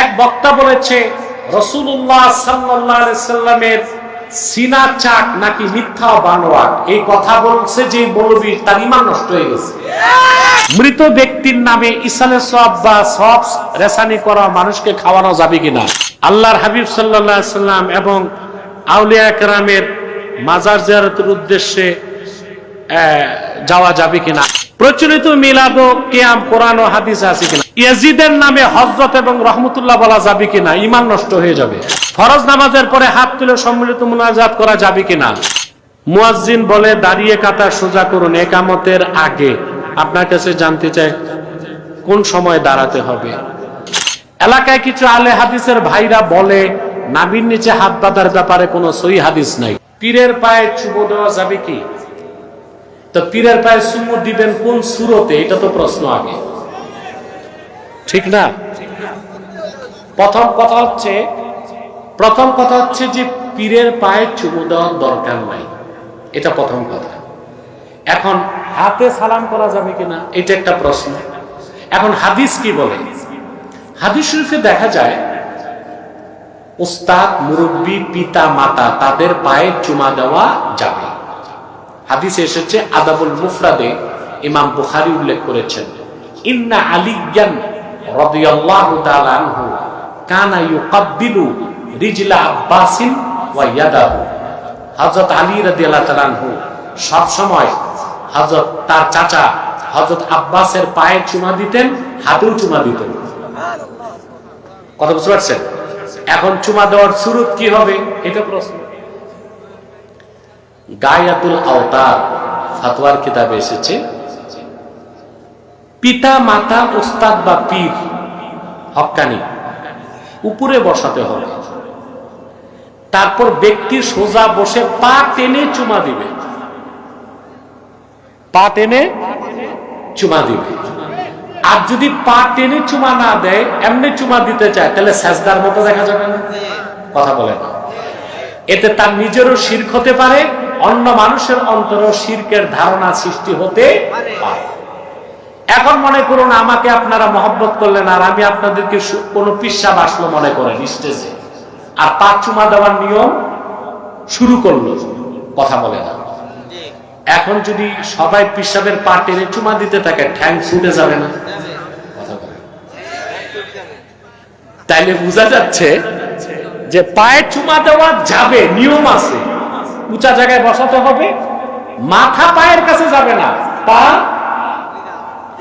এক বক্তা বলেছে রসুল্লাহ সাল্লাহ সাল্লামের সিনা চাক নাকি মিথ্যা ও বানোয়াট? এই কথা বলছে যে বলবি তার ইমান নষ্ট হয়ে গেছে। মৃত ব্যক্তির নামে ইসালে সব বা সব রেসানি করা মানুষকে খাওয়ানো যাবে কিনা? আল্লাহর হাবিব সাল্লাহ সাল্লাম এবং আউলিয়া কেরামের মাজার জিয়ারতের উদ্দেশ্যে যাওয়া যাবে কিনা? প্রচলিত মিলাদ কিয়াম, কোরআন ও হাদিস আছে কিনা? ইয়াজিদের নামে হজরত এবং রহমতুল্লাহ বলা যাবে কিনা? ইমান নষ্ট হয়ে যাবে। ফরজ নামাজের পরে হাত তুলে সম্মিলিত মুনাজাত করা যাবে কিনা? মুয়াজ্জিন বলে, দাঁড়িয়ে কাতার সোজা করুন, একামতের আগে। আপনার কাছে জানতে চাই, কোন সময় দাঁড়াতে হবে? এলাকায় কিছু আলে হাদিসের ভাইরা বলে নাবির নিচে হাত বাঁধার ব্যাপারে কোনো সই হাদিস নাই। পীরের পায়ে চুবো দেওয়া যাবে কি? তো পীরের পায়ে চুমু দিবেন কোন সুরতে এটা তো প্রশ্ন আগে। ঠিক না? প্রথম কথা হচ্ছে প্রথম কথা হচ্ছে যে পীরের পায়ে চুমু দেওয়ার দরকার নাই। এটা প্রথম কথা। এখন হাতে সালাম করা যাবে কিনা এটা একটা প্রশ্ন। এখন হাদিস কি বলে? হাদিস শরীফে দেখা যায় উস্তাদ মুরব্বী পিতা মাতা তাদের পায়ে চুমা দেওয়া যাবে। হাদিসে এসেছে, আদাবুল মুফরাদে ইমাম বুখারী উল্লেখ করেছেন, ইন্না আলিয়ান রাদিয়াল্লাহু তাআলা আনহু কানা ইউকাব্বিলু রিজলা আব্বাসিন ওয়া ইয়াদাহু। হযরত আলী রাদিয়াল্লাহু তাআলা আনহু সব সময় হযরত তার চাচা হযরত আব্বাসের পায়ে চুমা দিতেন, হাতেও চুমা দিতেন। কথা বুঝতে পারছেন? এখন চুমা দেওয়ার সুরত কি হবে? এটা প্রশ্ন। গায়াতুল আওতার ফাতোয়ার কিতাবে এসেছে। পিতা, মাতা ওস্তাদ বা পীর হক্কানি উপরে বসাতে হবে। তারপর ব্যক্তি সোজা বসে পা টেনে চুমা দিবে। পা টেনে চুমা দিবে। আর যদি পা টেনে চুমা না দেয়, এমনি চুমা দিতে চায়, তাহলে স্যাজদার মতো দেখা যাবে না। কথা বলে না। এতে তার নিজেরও শির্ক হতে পারে অন্য মানুষের অন্তরেও শির্কের ধারণা সৃষ্টি হতে পারে। এখন মনে করুন, আমাকে আপনারা মহব্বত করলেন আর আমি আপনাদেরকে কোনো পিসা বাসলো মনে করেন স্টেজে। আর পা চুমা দেওয়ার নিয়ম শুরু করল, কথা বলে না। এখন যদি সবাই পিসাবের পা টেনে চুমা দিতে থাকে, ঠ্যাং ছুটে যাবে না। তাইলে বোঝা যাচ্ছে যে পায়ে চুমা দেওয়া যাবে, নিয়ম আছে। উঁচা জায়গায় বসাতে হবে, মাথা পায়ের কাছে যাবে না, পা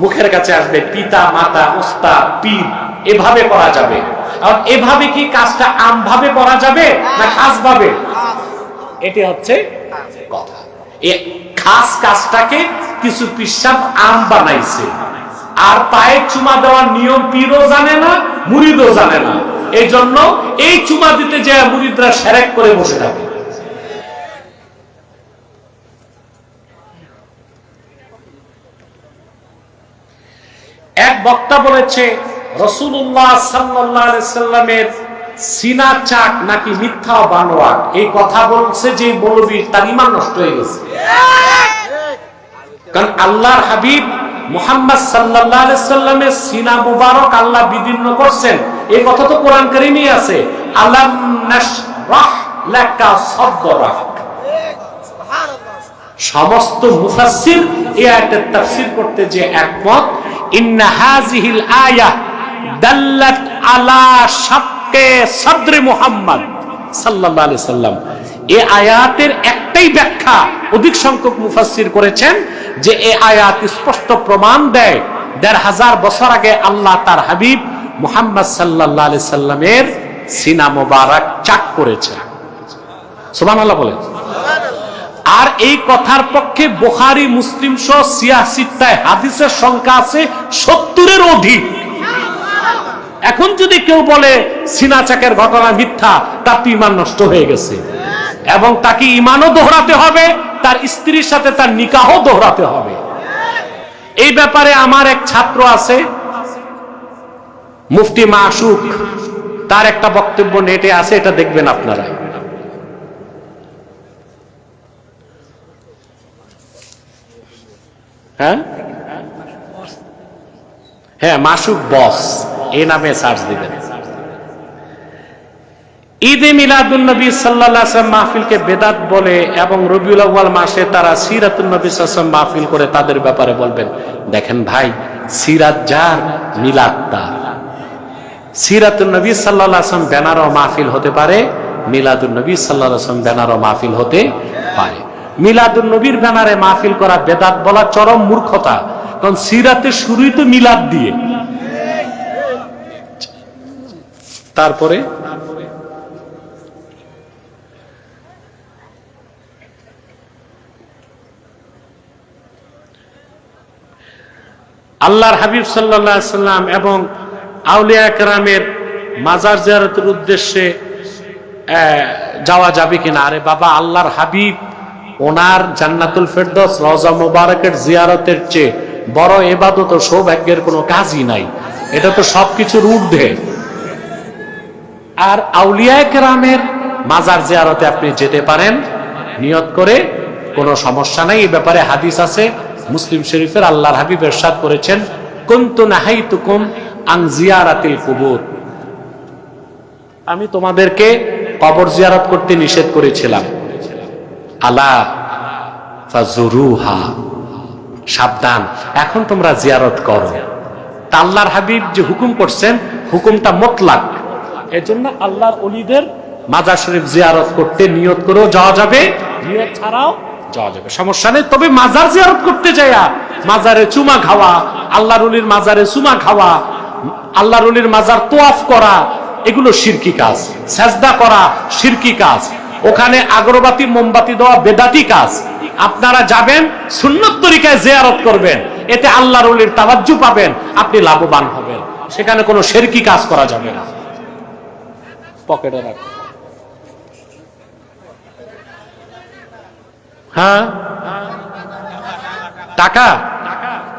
মুখের কাছে আসবে, পিতা, মাতা ওস্তা পীর, এভাবে করা যাবে। আর এভাবে কি কাজটা আমভাবে করা যাবে না খাস ভাবে এটি হচ্ছে কথা। এ খাস কাজটাকে কিছু পিসাব আম বানাইছে। আর পায়ে চুমা দেওয়ার নিয়ম পীরও জানে না, মুরিদও জানে না। এই জন্য এই চুমা দিতে যায় মুরিদরা সেরেক করে বসে থাকে। এক বক্তা বলেছে রসুল্লাহ সাল্লাহ সাল্লামের সিনা চাক নাকি মিথ্যা বানোয়াট? এই কথা বলছে যে বলবি তার ইমান নষ্ট হয়ে গেছে। কারণ আল্লাহর হাবিব মুহাম্মদ আলাইহি সাল্লামের সিনা মুবারক আল্লাহ বিদীর্ণ করছেন। এই কথা তো কোরআন কারীমে আছে। সমস্ত মুফাসসির এই আয়াতের তাফসীর করতে যে একমত একটাই ব্যাখ্যা অধিক সংখ্যক করেছেন যে এই আয়াত স্পষ্ট প্রমাণ দেয় দেড় হাজার বছর আগে আল্লাহ তার হাবিব মুহাম্মদ সাল্লাল্লাহু সাল্লামের সিনা মোবারক চাক সুবহানাল্লাহ বলেন। আর এই কথার পক্ষে বোখারি, মুসলিম সহ সিয়াসিটায় হাদিসের সংখ্যা আছে সত্তরের অধিক। এখন যদি কেউ বলে সিনাচাকের ঘটনা মিথ্যা, তার তো ইমান নষ্ট হয়ে গেছে। এবং তাকে ইমানও দোহরাতে হবে, তার স্ত্রীর সাথে তার নিকাহও দোহরাতে হবে। এই ব্যাপারে আমার এক ছাত্র আছে, মুফতি মাসুক, তার একটা বক্তব্য নেটে আছে, এটা দেখবেন আপনারা। হ্যাঁ? হ্যাঁ মাসুক বস নামে সার্চ দিবেন। ঈদে মিলাদুল নবী মাহফিলকে বেদাত বলে এবং রবিউল মাসে তারা সিরাতুল নবী সাল্লাম মাহফিল করে তাদের ব্যাপারে বলবেন, দেখেন ভাই, সিরাত যার, মিলাদ তার। সিরাতুল নবী সাল্লাহ আসলাম মাহফিল হতে পারে মিলাদুল নবী সাল্লাহ আসলাম মাহফিল হতে পারে। মিলাদুল নবীর ব্যানারে মাহফিল করা বেদাত বলা চরম মূর্খতা। কারণ সিরাতে শুরুই তো মিলাদ দিয়ে। তারপরে? আল্লাহর হাবিব সাল্লাহ সাল্লাম এবং আউলিয়া কেরামের মাজার জিয়ারতের উদ্দেশ্যে যাওয়া যাবে কিনা? আরে বাবা, আল্লাহর হাবিব ওনার জান্নাতুল ফেরদৌস রওজা মুবারকের জিয়ারতের চেয়ে বড় এবাদত সৌভাগ্যের কোনো কাজই নাই। এটা তো সবকিছুর ঊর্ধ্বে। আর আউলিয়া কেরামের মাজার জিয়ারতে আপনি যেতে পারেন। নিয়ত করে কোনো সমস্যা নাই। এই ব্যাপারে হাদিস আছে। মুসলিম শরীফের আল্লাহর হাবিব এরশাদ করেছেন, কুনতু নাহাইতুকুম আন জিয়ারাতিল কুবুর। আমি তোমাদেরকে কবর জিয়ারত করতে নিষেধ করেছিলাম। আলা ফাজুরুহা। সাবধান। এখন তোমরা জিয়ারত করো। আল্লাহর হাবিব যে হুকুম করছেন, হুকুমটা মতলাক। এজন্য আল্লাহর অলিদের মাজার শরীফ জিয়ারত করতে নিয়ত করেও যাওয়া যাবে। নিয়ত ছাড়াও যাওয়া যাবে। সমস্যা নেই, তবে মাজার জিয়ারত করতে যাইয়া মাজারে চুমা খাওয়া, আল্লাহর অলির মাজারে চুমা খাওয়া, আল্লাহর অলির মাজার তোয়াফ করা, এগুলো শিরকি কাজ। সেজদা করা শিরকি কাজ। ওখানে আগরবাতি, মোমবাতি দেওয়া বেদাতি কাজ। আপনারা যাবেন, সুন্নত তরিকায় জিয়ারত করবেন। এতে আল্লাহ অলির তাওয়াজ্জু পাবেন, আপনি লাভবান হবেন। সেখানে কোনো শেরকি কাজ করা যাবে না। পকেটে রাখ। হ্যাঁ? টাকা?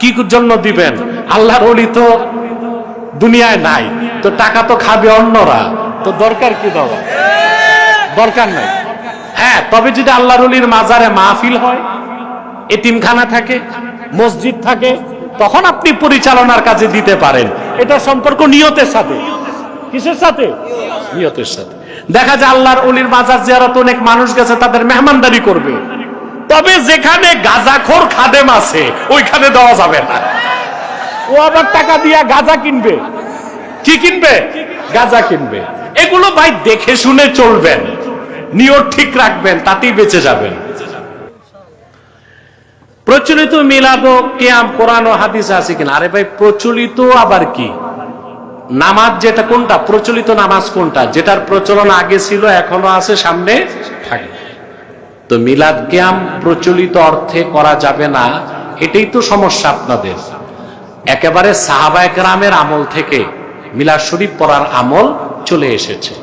কি জন্য দিবেন? আল্লাহর অলি তো দুনিয়ায় নাই। তো টাকা তো খাবে অন্যরা। তো দরকার কি দেওয়া দরকার নাই। হ্যাঁ তবে যদি আল্লাহর অলির মাজারে মাহফিল হয়, এতিমখানা থাকে, মসজিদ থাকে, তখন আপনি পরিচালনার কাজে দিতে পারেন। এটা সম্পর্ক নিয়তের সাথে। কিসের সাথে? নিয়তের সাথে। দেখা যায় আল্লাহর অলির মাজার জিয়ারত অনেক মানুষ গেছে, তাদের মেহমানদারি করবে। তবে যেখানে গাজাখোর খাদেম আছে, ওইখানে দেওয়া যাবে না। ও আবার টাকা দিয়া গাজা কিনবে। কি কিনবে? গাজা কিনবে। এগুলো ভাই দেখে শুনে চলবেন। নিয়ত ঠিক রাখবেন, তাতেই বেঁচে যাবেন। প্রচলিত মিলাদ কেয়াম, কোরআন হাদিস আছে কিনা? আরে ভাই, প্রচলিত আবার কি? নামাজ যেটা কোনটা? প্রচলিত নামাজ কোনটা? যেটার প্রচলন আগে ছিল এখনও আছে, সামনে থাকে। তো মিলাদ কেয়াম প্রচলিত অর্থে করা যাবে না, এটাই তো সমস্যা আপনাদের। একেবারে সাহাবা একরামের আমল থেকে মিলাদ শরীফ পড়ার আমল চলে এসেছে।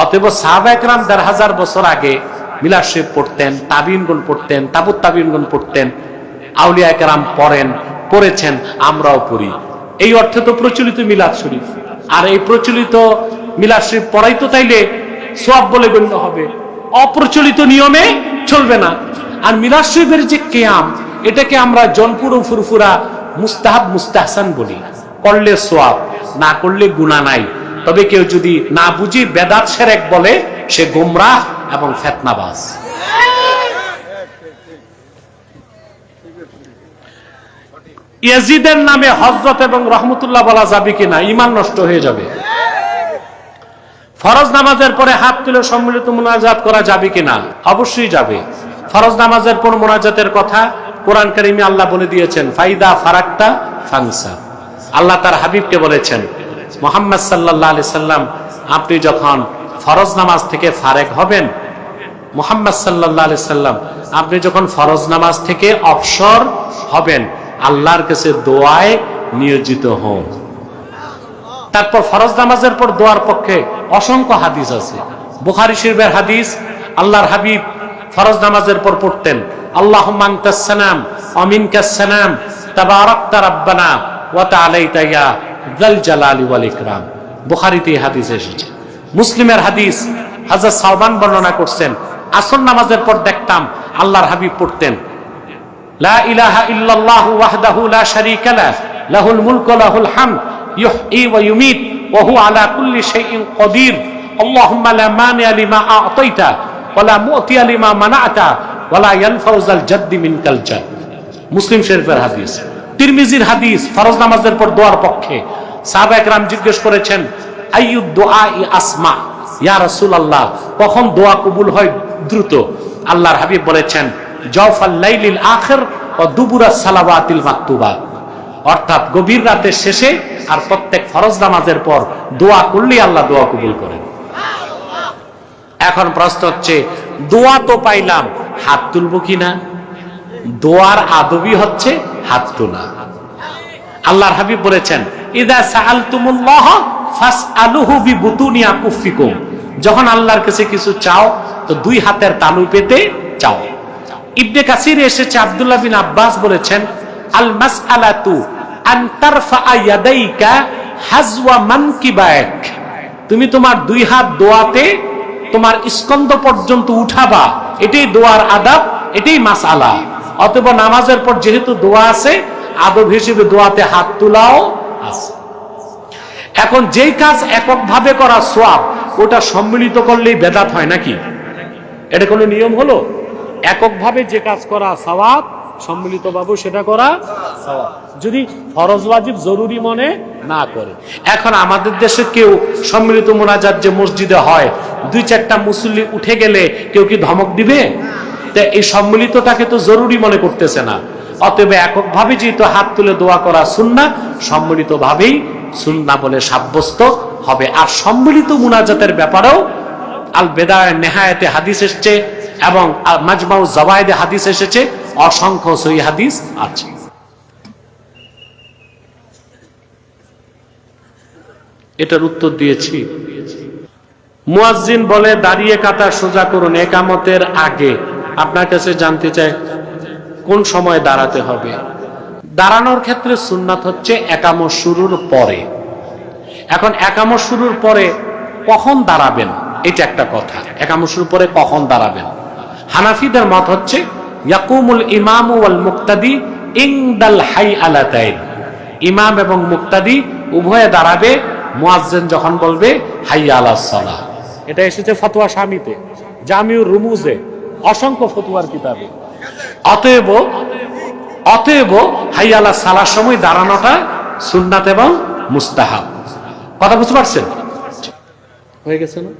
অতএব সাহাবা একরাম দেড় হাজার বছর আগে মিলাদ শরীফ পড়তেন তাবিনগুন পড়তেন, তাবুত তাবিনগুন পড়তেন আউলিয়া একরাম পড়েন পড়েছেন আমরাও পড়ি। এই অর্থে তো প্রচলিত মিলাদ শরীফ। আর এই প্রচলিত মিলাদ শরীফ পড়াই তো তাইলে সব বলে গণ্য হবে। অপ্রচলিত নিয়মে চলবে না। আর মিলাদ শরীফের যে কেয়াম, এটাকে আমরা জনপুর ফুরফুরা মুস্তাহাব মুস্তাহসান বলি। করলে সোয়াব না করলে গুণা নাই। তবে কেউ যদি না বুঝি বেদাত সেরেক বলে, সে গোমরাহ এবং ফেতনাবাজ। ইয়াজিদের নামে হজরত এবং রহমতুল্লাহ বলা যাবে কিনা ইমান নষ্ট হয়ে যাবে। ফরজ নামাজের পরে হাত তুলে সম্মিলিত মোনাজাত করা যাবে কিনা, অবশ্যই যাবে। ফরজ নামাজের পর মোনাজাতের কথা কোরআন কারিমে আল্লাহ বলে দিয়েছেন, ফাইদা ফারাক্তা ফাংসা আল্লাহ তার হাবিবকে বলেছেন মোহাম্মদ সাল্লাহ সাল্লাম, আপনি যখন ফরজ নামাজ থেকে ফারেক হবেন, মোহাম্মদ সাল্লাহ সাল্লাম, আপনি যখন ফরজ নামাজ থেকে অবসর হবেন, আল্লাহর কাছে দোয়ায় নিয়োজিত হন। তারপর ফরজ নামাজের পর দোয়ার পক্ষে অসংখ্য হাদিস আছে। বুখারি শরীফের হাদিস, আল্লাহর হাবিব ফরজ নামাজের পর পড়তেন আল্লাহ মাংতাসানাম অমিন কাসানাম তাবারাকতা রাব্বানা, ওয়া তাআলাইতা ইয়া ওয়াল ইকরাম। হাদিস এসেছে। মুসলিমের হাদিস বর্ণনা করছেন, আসর নামাজের পর দেখতাম আল্লাহর হাবিব পড়তেন। লা ইলাহা ইল্লাল্লাহু ওয়াহদাহু লা শারীকা লাহ লাহুল মুলকু ওয়া লাহুল হামদ ওয়া ওয়া হুয়া আলা কুল্লি শাইইন কদির। আল্লাহুম্মা লা লিমা আ'তাইতা, ওয়া লা লিমা মানা'তা, ওয়া লা ইয়ানফাউজাল জাদ্দি মিনকাল জাদ। মুসলিম শরীফের হাদিস। তিরমিজির হাদিস ফরজ নামাজের পর দোয়ার পক্ষে সাহাবা একরাম জিজ্ঞেস করেছেন আইয়ুদ দোয়া ই আসমা? ইয়া রাসূলুল্লাহ। কখন দোয়া কবুল হয়? দ্রুত। আল্লাহর হাবিব বলেছেন, জওফাল লাইলিল আখির ও দুবুরা সালাওয়াতিল মাকতুবা। অর্থাৎ গভীর রাতের শেষে আর প্রত্যেক ফরজ নামাজের পর দোয়া করলেই আল্লাহ দোয়া কবুল করেন। এখন প্রশ্ন হচ্ছে, দোয়া তো পাইলাম, হাত তুলবো কিনা? দোয়ার আদবি হচ্ছে হাত তোলা। আল্লাহর হাবিব বলেছেন, ইদা সাআলতুমুল্লাহ ফাসআলুহু বিবুতুনি আকুফিকুম যখন আল্লাহর কাছে কিছু চাও, তো দুই হাতের তালু পেতে চাও। ইবনে কাসির এসেছে, আব্দুল্লাহ বিন আব্বাস বলেছেন, আল মাসআলাতু আন তারফা ইয়াদাইকা হাজওয়া তুমি তোমার দুই হাত দোয়াতে তোমার স্কন্দ পর্যন্ত উঠাবা। এটাই দোয়ার আদাব, এটাই মাসআলা। অতএব নামাজের পর যেহেতু দোয়া আছে, আদব হিসেবে দোয়াতে হাত তোলাও আছে। এখন যেই কাজ এককভাবে করা সোয়াব ওটা সম্মিলিত করলেই বেদাত হয় নাকি? এটা কোনো নিয়ম হলো? এককভাবে যে কাজ করা সওয়াব সম্মিলিত ভাবে সেটা করা সওয়াব। যদি ফরজ ওয়াজিব জরুরি মনে না করে। এখন আমাদের দেশে কেউ সম্মিলিত মোনাজাত যে মসজিদে হয়, দুই চারটা মুসল্লি উঠে গেলে কেউ কি ধমক দিবে? তা এই সম্মিলিতটাকে তো জরুরি মনে করতেছে না। অতএব এককভাবে যেহেতু হাত তুলে দোয়া করা সুন্না সম্মিলিত ভাবেই সুন্না বলে সাব্যস্ত হবে। আর সম্মিলিত মুনাজাতের ব্যাপারেও আল বেদায় নেহায়েতে হাদিস এসেছে এবং মাজমাউ জবায়েদে হাদিস এসেছে। অসংখ্য সই হাদিস আছে। এটার উত্তর দিয়েছি। মুয়াজ্জিন বলে, দাঁড়িয়ে কাতা সোজা করুন একামতের আগে। আপনার কাছে জানতে চাই, কোন সময় দাঁড়াতে হবে? দাঁড়ানোর ক্ষেত্রে সুন্নাত হচ্ছে একামত শুরুর পরে। এখন একামত শুরুর পরে কখন দাঁড়াবেন? এটা একটা কথা। একামত শুরুর পরে কখন দাঁড়াবেন? হানাফিদের মত হচ্ছে, ইয়াকুমুল ইমাম ওয়াল মুক্তাদি ইংদাল হাই আলাতাইন ইমাম এবং মুক্তাদি উভয়ে দাঁড়াবে, মুয়াজ্জিন যখন বলবে হাই আলা সালাহ। এটা এসেছে ফতোয়া স্বামীতে। জামিউর রুমুজে। অসংখ্য ফতুয়ার কিতাবে। অতএব অতএব হাইয়ালা সালার সময় দাঁড়ানোটা সুন্নাত এবং মুস্তাহাব। কথা বুঝতে পারছেন? হয়ে গেছে না?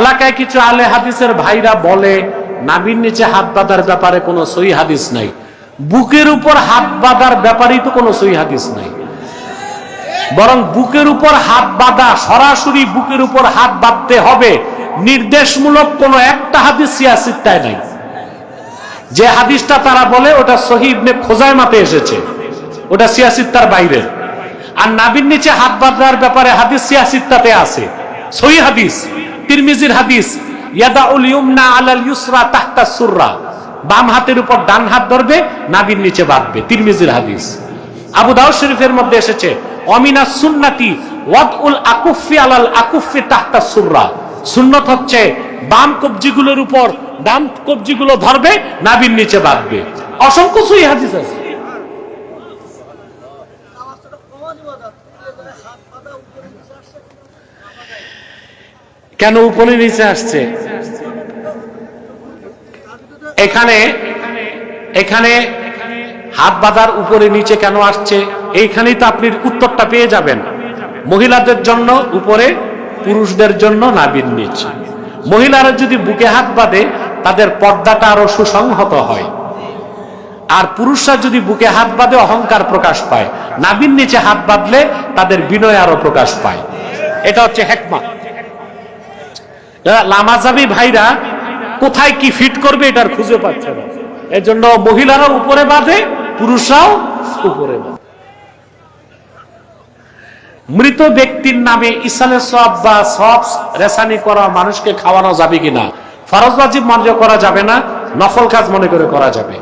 এলাকায় কিছু আলে হাদিসের ভাইরা বলে নাবির নিচে হাত বাঁধার ব্যাপারে কোনো সই হাদিস নাই। বুকের উপর হাত বাঁধার ব্যাপারেই তো কোনো সই হাদিস নাই। বরং বুকের উপর হাত বাঁধা, সরাসরি বুকের উপর হাত বাঁধতে হবে। নির্দেশমূলক কোন একটা হাদিস সিয়াসিত্তায় নাই। যে হাদিসটা তারা বলে, ওটা সহিবনে খোঁজায় মাতে এসেছে। ওটা সিয়াসিত্তার বাইরে। আর নাবির নিচে হাত বাঁধার ব্যাপারে হাদিস সিয়াসিত্তাতে আছে। সহি হাদিস, তিরমিজির হাদিস বাম হাতের উপর ডান হাত ধরবে, নাবির নিচে বাঁধবে, তিরমিজির হাদিস। আবু দাউদ শরীফের মধ্যে এসেছে অমিনা সুন্নাতি, ওয়াদউল আকুফি আলাল আকুফি তাহতা সুররা। সুন্নত হচ্ছে বাম কবজিগুলোর উপর, ডান কবজিগুলো ধরবে, নাবির নিচে বাঁধবে। অসংখ্য সহি হাদিস আছে। কেন উপরে নিচে আসছে? এখানে এখানে হাত বাঁধার উপরে নিচে কেন আসছে? এইখানেই তো আপনি উত্তরটা পেয়ে যাবেন। মহিলাদের জন্য উপরে, পুরুষদের জন্য নাবির নিচে। মহিলারা যদি বুকে হাত বাঁধে, তাদের পর্দাটা আরও সুসংহত হয়। আর পুরুষরা যদি বুকে হাত বাঁধে, অহংকার প্রকাশ পায়। নাবির নিচে হাত বাঁধলে তাদের বিনয় আরও প্রকাশ পায়। এটা হচ্ছে হেকমা। লামাজাবি ভাইরা কোথায় কি ফিট করবে এটার খুঁজে পাচ্ছে না। এর জন্য মহিলারা উপরে বাঁধে, পুরুষরাও উপরে বাঁধে। মৃত ব্যক্তির নামে ইসালে সব বা সব রেসানি করা মানুষকে খাওয়ানো যাবে কিনা? ফরজ বাজিব মনে করা যাবে না? নফল কাজ মনে করে করা যাবে।